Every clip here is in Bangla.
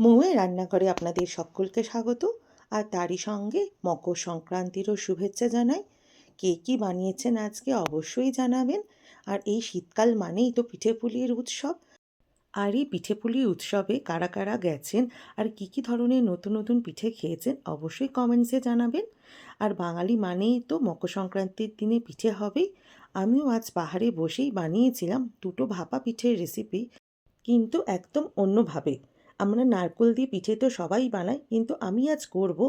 মৌয়ে রান্নাঘরে আপনাদের সকলকে স্বাগত। আর তারই সঙ্গে মকর সংক্রান্তিরও শুভেচ্ছা জানাই। কে কী বানিয়েছেন আজকে অবশ্যই জানাবেন। আর এই শীতকাল মানেই তো পিঠেপুলির উৎসব। আর এই পিঠেপুলির উৎসবে কারা কারা গেছেন? আর কি কি ধরনের নতুন নতুন পিঠে খেয়েছেন? অবশ্যই কমেন্টসে জানাবেন। আর বাঙালি মানেই তো মকর সংক্রান্তির দিনে পিঠে হবেই। আমিও আজ পাহাড়ে বসেই বানিয়েছিলাম দুটো ভাপা পিঠের রেসিপি কিন্তু একদম অন্যভাবে। আমরা নারকোল দিয়ে পিঠে তো সবাই বানাই, কিন্তু আমি আজ করব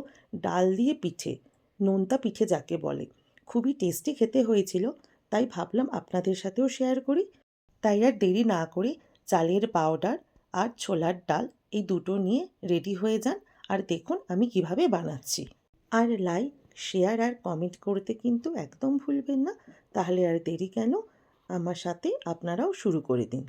ডাল দিয়ে পিঠে, নোনতা পিঠে যাকে বলে। খুবই টেস্টি খেতে হয়েছিল, তাই ভাবলাম আপনাদের সাথেও শেয়ার করি। তাই আর দেরি না করে চালের পাউডার আর ছোলার ডাল এই দুটো নিয়ে রেডি হয়ে যান আর দেখুন আমি কীভাবে বানাচ্ছি। আর লাইক শেয়ার আর কমেন্ট করতে কিন্তু একদম ভুলবেন না, তাহলে আর দেরি কেন? আমার সাথে আপনারাও শুরু করে দিন।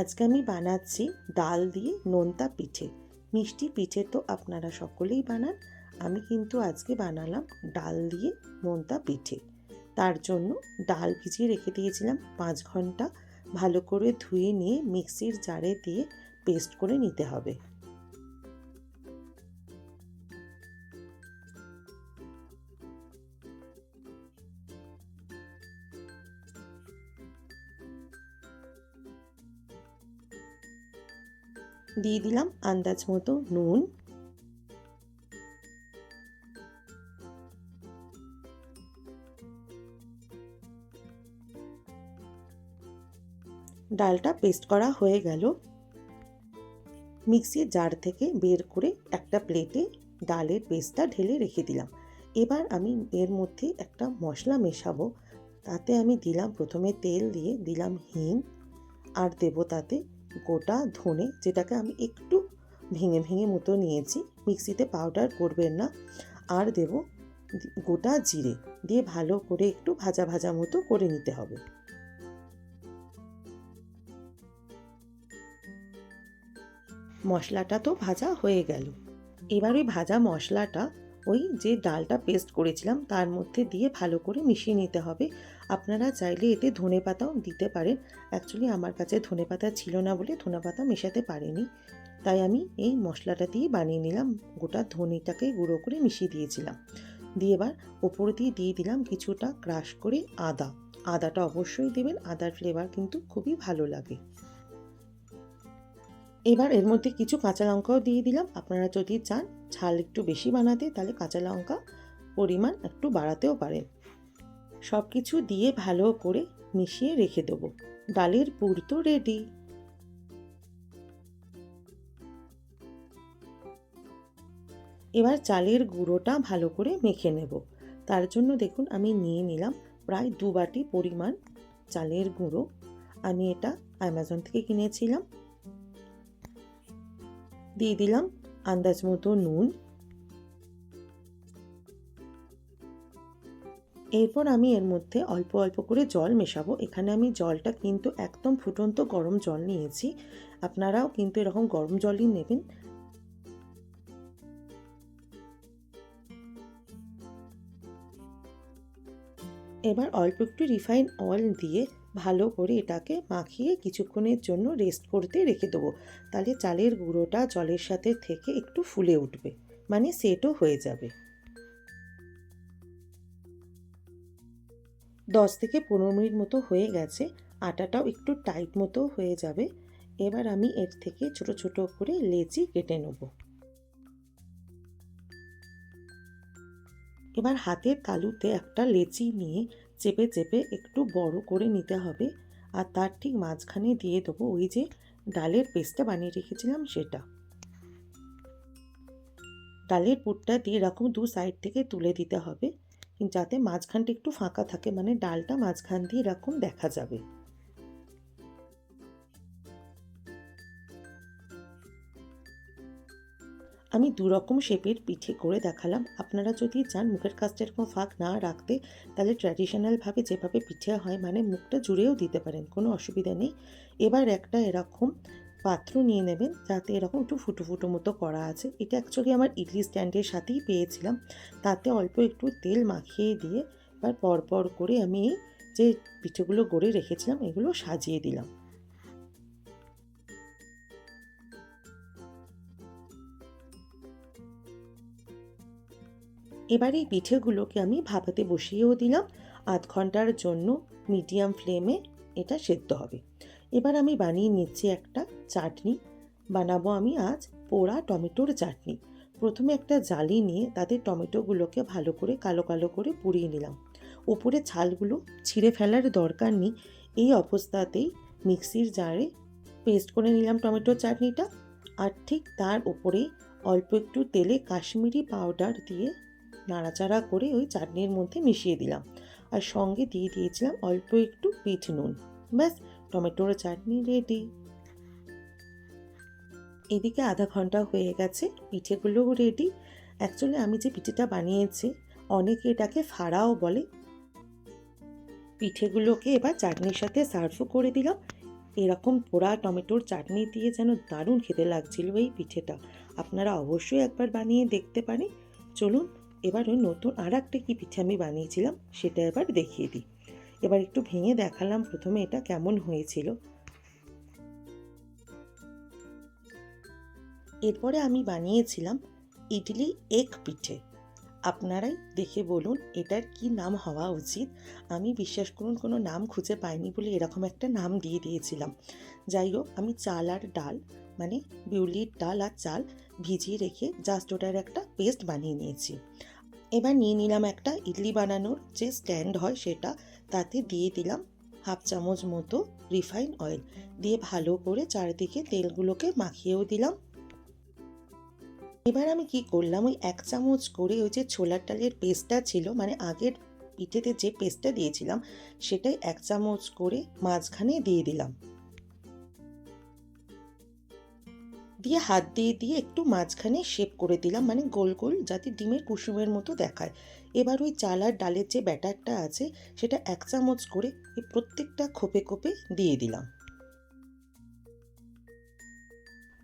আজকে আমি বানাচ্ছি ডাল দিয়ে নোনতা পিঠে। মিষ্টি পিঠে তো আপনারা সকলেই বানান। আমি কিন্তু আজকে বানালাম ডাল দিয়ে নোনতা পিঠে। তার জন্য ডাল ভিজিয়ে রেখে দিয়েছিলাম পাঁচ ঘণ্টা। ভালো করে ধুয়ে নিয়ে মিক্সির জারে দিয়ে পেস্ট করে নিতে হবে। দিয়ে দিলাম আন্দাজ মতো নুন। ডালটা পেস্ট করা হয়ে গেল। মিক্সির জার থেকে বের করে একটা প্লেটে ডালের পেস্টটা ঢেলে রেখে দিলাম। এবার আমি এর মধ্যে একটা মশলা মেশাবো। তাতে আমি দিলাম প্রথমে তেল দিয়ে দিলাম হিং। আর দেবো তাতে গোটা ধনে যেটাকে আমি একটু ভেঙে ভেঙে মতো নিয়েছি, মিক্সিতে পাউডার করবেন না। আর দেব গোটা জিরে দিয়ে ভালো করে একটু ভাজা ভাজা মতো করে নিতে হবে। মশলাটা তো ভাজা হয়ে গেল। এবার ওই ভাজা মশলাটা ওই যে ডালটা পেস্ট করেছিলাম, তার মধ্যে দিয়ে ভালো করে মিশিয়ে নিতে হবে। আপনারা চাইলে এতে ধনে পাতাও দিতে পারেন। অ্যাকচুয়ালি আমার কাছে ধনে পাতা ছিল না বলে ধনে পাতা মেশাতে পারিনি। তাই আমি এই মশলাটা দিয়ে বানিয়ে নিলাম। গোটা ধনেটাকে গুঁড়ো করে মিশিয়ে দিয়েছিলাম। দিয়ে এবার ওপর দিয়ে দিয়ে দিলাম কিছুটা ক্রাশ করে আদা। আদাটা অবশ্যই দেবেন, আদার ফ্লেভার কিন্তু খুবই ভালো লাগে। এবার এর মধ্যে কিছু কাঁচা লঙ্কাও দিয়ে দিলাম। আপনারা যদি চান ঝাল একটু বেশি বানাতে, তাহলে কাঁচা লঙ্কা পরিমাণ একটু বাড়াতেও পারেন। সব কিছু দিয়ে ভালো করে মিশিয়ে রেখে দেবো। ডালের পুর তো রেডি এবার চালের গুঁড়োটা ভালো করে মেখে নেব। তার জন্য দেখুন আমি নিয়ে নিলাম প্রায় দু বাটি পরিমাণ চালের গুঁড়ো। আমি এটা অ্যামাজন থেকে কিনেছিলাম। দিয়ে দিলাম আন্দাজ মতো নুন। এরপর আমি এর মধ্যে অল্প অল্প করে জল মেশাবো। এখানে আমি জলটা কিন্তু একদম ফুটন্ত গরম জল নিয়েছি। আপনারাও কিন্তু এরকম গরম জলই নেবেন। এবার অল্প একটু রিফাইন অয়েল দিয়ে ভালো করে এটাকে মাখিয়ে কিছুক্ষণের জন্য রেস্ট করতে রেখে দেবো। তাহলে চালের গুঁড়োটা জলের সাথে থেকে একটু ফুলে উঠবে মানে সেটও হয়ে যাবে। দশ থেকে পনেরো মিনিট মতো হয়ে গেছে, আটাটাও একটু টাইট মতো হয়ে যাবে। এবার আমি এর থেকে ছোট ছোট করে লেচি কেটে নেব। এবার হাতের তালুতে একটা লেচি নিয়ে চেপে চেপে একটু বড় করে নিতে হবে আর তার ঠিক মাঝখানে দিয়ে দেবো ওই যে ডালের পেস্টটা বানিয়ে রেখেছিলাম সেটা। ডালের পুরটা দিয়ে এরকম দু সাইড থেকে তুলে দিতে হবে যাতে মাঝখানটা একটু ফাঁকা থাকে মানে ডালটা মাঝখান দিয়ে এরকম দেখা যাবে। আমি দুরকম শেপের পিঠে করে দেখালাম। আপনারা যদি চান মুখের কাজটা এরকম ফাঁক না রাখতে, তাহলে ট্র্যাডিশনালভাবে যেভাবে পিঠে হয় মানে মুখটা জুড়েও দিতে পারেন, কোনো অসুবিধা নেই। এবার একটা এরকম পাত্র নিয়ে নেবেন, যাতে এরকম একটু ফুটো ফুটো মতো করা আছে। এটা অ্যাকচুয়ালি আমার ইডলি স্ট্যান্ডের সাথেই পেয়েছিলাম। তাতে অল্প একটু তেল মাখিয়ে দিয়ে, এবার পরপর করে আমি যে পিঠেগুলো গড়ে রেখেছিলাম, এগুলো সাজিয়ে দিলাম। এবার এই পিঠেগুলোকে আমি ভাপাতে বসিয়েও দিলাম। আধ ঘণ্টার জন্য মিডিয়াম ফ্লেমে এটা সেদ্ধ হবে। এবার আমি বানিয়ে নিচ্ছি একটা চাটনি। বানাবো আমি আজ পোড়া টমেটোর চাটনি। প্রথমে একটা জালি নিয়ে তাতে টমেটোগুলোকে ভালো করে কালো কালো করে পুড়িয়ে নিলাম। ওপরে ছালগুলো ছিঁড়ে ফেলার দরকার নেই। এই অবস্থাতেই মিক্সির জারে পেস্ট করে নিলাম টমেটোর চাটনিটা। আর ঠিক তার ওপরে অল্প একটু তেলে কাশ্মীরি পাউডার দিয়ে নাড়াচাড়া করে ওই চাটনির মধ্যে মিশিয়ে দিলাম। আর সঙ্গে দিয়ে দিয়েছিলাম অল্প একটু পিঠ নুন। ব্যাস, টমেটোর চাটনি রেডি এদিকে আধা ঘণ্টা হয়ে গেছে, পিঠেগুলোও রেডি অ্যাকচুয়ালি আমি যে পিঠেটা বানিয়েছি, অনেকে এটাকে ফাড়াও বলে। পিঠেগুলোকে এবার চাটনির সাথে সার্ভও করে দিলাম। এরকম পোড়া টমেটোর চাটনি দিয়ে যেন দারুণ খেতে লাগছিল এই পিঠেটা। আপনারা অবশ্যই একবার বানিয়ে দেখতে পারেন। চলুন এবার ওই নতুন আর একটা কী পিঠে আমি বানিয়েছিলাম, সেটা এবার দেখিয়ে দিই। এবার একটু ভেঙে দেখালাম প্রথমে এটা কেমন হয়েছিল। এরপরে আমি বানিয়েছিলাম ইডলি এক পিঠে। আপনারাই দেখে বলুন এটার কি নাম হওয়া উচিত। আমি বিশ্বাস করুন কোনো নাম খুঁজে পাইনি বলে এরকম একটা নাম দিয়ে দিয়েছিলাম। যাই হোক, আমি চাল আর ডাল মানে বিউলির ডাল আর চাল ভিজিয়ে রেখে জাস্ট ওটার একটা পেস্ট বানিয়ে নিয়েছি। এবার নিয়ে নিলাম একটা ইডলি বানানোর যে স্ট্যান্ড হয় সেটা, তাতে দিয়ে দিলাম হাফ চামচ মতো রিফাইন অয়েল। দিয়ে ভালো করে চারিদিকে তেলগুলোকে মাখিয়েও দিলাম। এবার আমি কি করলাম, ওই এক চামচ করে ওই যে ছোলার ডালের পেস্টটা ছিল মানে আগের পিঠেতে যে পেস্টটা দিয়েছিলাম, সেটাই এক চামচ করে মাঝখানে দিয়ে দিলাম। দিয়ে হাত দিয়ে দিয়ে একটু মাঝখানে শেপ করে দিলাম। মানে গোল গোল যাতে ডিমের কুসুমের মতো দেখায়। এবার ওই চাল আর ডালের যে ব্যাটারটা আছে, সেটা এক চামচ করে প্রত্যেকটা খোপে খোপে দিয়ে দিলাম।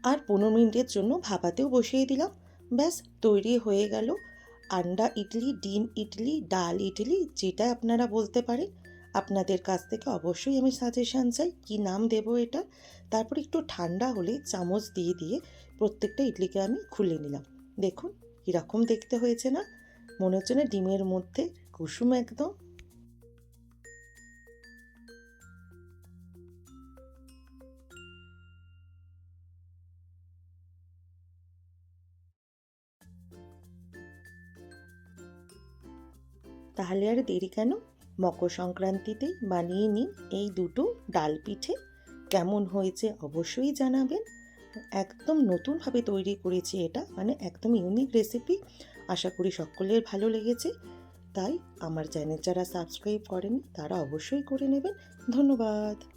আর পনেরো মিনিটের জন্য ভাপাতেও বসিয়ে দিলাম। ব্যাস, তৈরি হয়ে গেল। আন্ডা ইডলি, ডিম ইডলি, ডাল ইডলি, যেটা আপনারা বলতে পারেন। আপনাদের কাছ থেকে অবশ্যই আমি সাজেশান চাই। কি নাম দেব এটা? তারপর একটু ঠান্ডা হলে চামচ দিয়ে দিয়ে প্রত্যেকটা ইডলিকে আমি খুলে নিলাম। দেখুন, কীরকম দেখতে হয়েছে না? মনে হচ্ছে না ডিমের মধ্যে কুসুম একদম। তাহলে আর দেরি কেন? মকর সংক্রান্তিতে বানিয়ে নিন এই দুটো ডাল পিঠে। কেমন হয়েছে অবশ্যই জানাবেন। একদম নতুনভাবে তৈরি করেছি এটা মানে একদম ইউনিক রেসিপি আশা করি সকলের ভালো লেগেছে। তাই আমার চ্যানেল যারা সাবস্ক্রাইব করেনি, তারা অবশ্যই করে নেবেন। ধন্যবাদ।